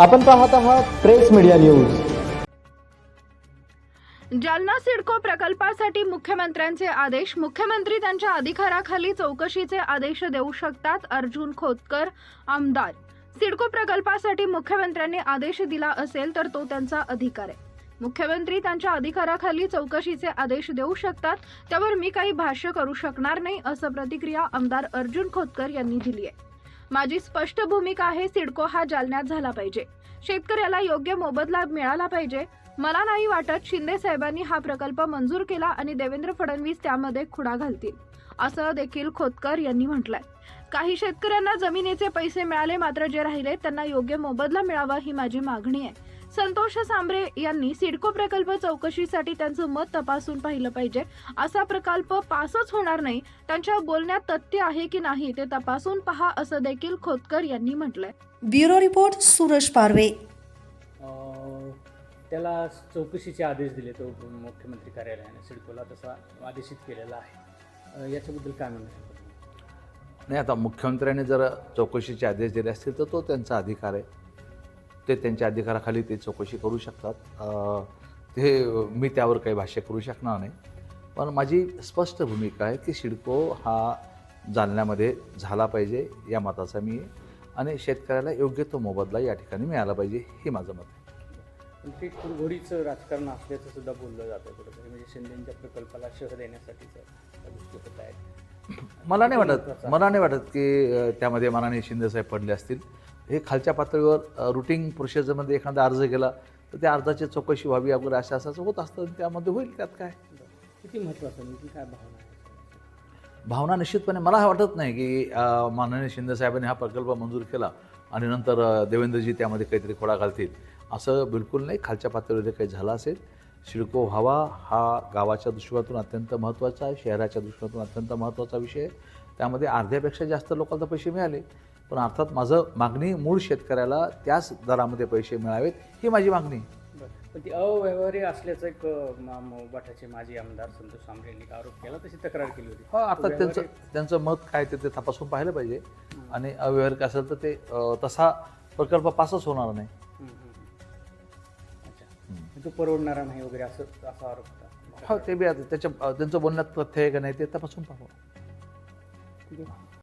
आपण पाहत आहात press media news. Jalna CIDCO प्रकल्पासाठी मुख्यमंत्र्यांचे आदेश. मुख्यमंत्री त्यांच्या अधिकाराखाली चौकशीचे आदेश देऊ शकतात अर्जुन खोतकर आमदार. सिडको प्रकल्पासाठी मुख्यमंत्र्यांनी आदेश दिला असेल तर तो त्यांचा अधिकार आहे. मुख्यमंत्री त्यांच्या अधिकाराखाली चौकशीचे आदेश देऊ शकतात त्यावर मी काही भाष्य करू शकणार नाही असं प्रतिक्रिया आमदार अर्जुन खोतकर यांनी दिली आहे. माझी स्पष्ट भूमिका आहे सिडको हा जालन्यात झाला पाहिजे. शेतकऱ्याला योग्य मोबदला मिळाला पाहिजे. मला नाही वाटत शिंदे साहेबांनी हा प्रकल्प मंजूर केला आणि देवेंद्र फडणवीस त्यामध्ये खुडा घालतील असं देखील खोतकर यांनी म्हटलंय. काही शेतकऱ्यांना जमिनीचे पैसे मिळाले मात्र जे राहिले त्यांना योग्य मोबदला मिळावा ही माझी मागणी आहे. संतोष सांबरे यांनी सिडको प्रकल्प चौकशीसाठी त्यांचं मत तपासून पाहिलं पाहिजे. असा प्रकल्प पासच होणार नाही. त्यांच्या बोलण्यात तथ्य आहे की नाही ते तपासून पहा असं देखील खोतकर यांनी म्हटलंय. Bureau report Suraj Parve. त्याला चौकशीचे आदेश दिले तो मुख्यमंत्री कार्यालयाने सिडकोला तसा आदेशित केलेला आहे. याच्याबद्दल काय म्हणू नाही आता मुख्यमंत्र्यांनी जर चौकशीचे आदेश दिले असतील तर तो त्यांचा अधिकार आहे. ते त्यांच्या अधिकाराखाली ते चौकशी करू शकतात. ते मी त्यावर काही भाष्य करू शकणार नाही. पण माझी स्पष्ट भूमिका आहे की सिडको हा जालन्यामध्ये झाला पाहिजे या मताचा मी आणि शेतकऱ्याला योग्य तो मोबदला या ठिकाणी मिळाला पाहिजे हे माझं मत आहे. ते कुरघोडीचं राजकारण असल्याचं सुद्धा बोललं जातं कुठंतरी. म्हणजे शिंदेच्या प्रकल्पाला शह देण्यासाठीचं गोष्टी आहेत मला नाही वाटत. मला नाही वाटत की त्यामध्ये मानाने शिंदेसाहेब पडले असतील. हे खालच्या पातळीवर रुटीन प्रोसिजरमध्ये एखादा अर्ज केला तर त्या अर्जाची चौकशी व्हावी वगैरे असं असं होत असतं त्यामध्ये होईल त्यात काय? किती महत्त्वाचं काय भावना भावना निश्चितपणे मला हे वाटत नाही की माननीय शिंदेसाहेबांनी हा प्रकल्प मंजूर केला आणि नंतर देवेंद्रजी त्यामध्ये काहीतरी खोडा घालतील असं बिलकुल नाही. खालच्या पातळीवर काही झालं असेल सिडको व्हावा हा गावाच्या दृष्टिकोनातून अत्यंत महत्त्वाचा आहे शहराच्या दृष्टिकोनातून अत्यंत महत्त्वाचा विषय आहे. त्यामध्ये अर्ध्यापेक्षा जास्त लोकांना पैसे मिळाले. पण अर्थात माझं मागणी मूळ शेतकऱ्याला त्याच दरामध्ये पैसे मिळावेत ही माझी मागणी. पण ती अव्यवहारी असल्याचं एक मठाचे माजी आमदार संतोष सांबरे यांनी आरोप केला तशी तक्रार केली होती. हो अर्थात त्यांचं त्यांचं मत काय ते ते तपासून पाहिलं पाहिजे. आणि अव्यवहारिक असेल तर ते तसा प्रकल्प पासच होणार नाही. अच्छा. तो परवडणारा नाही वगैरे असं असा आरोप होता. हो ते बी आता त्याच्या त्यांचं बोलण्यात तथ्य आहे का नाही ते तपासून आहे.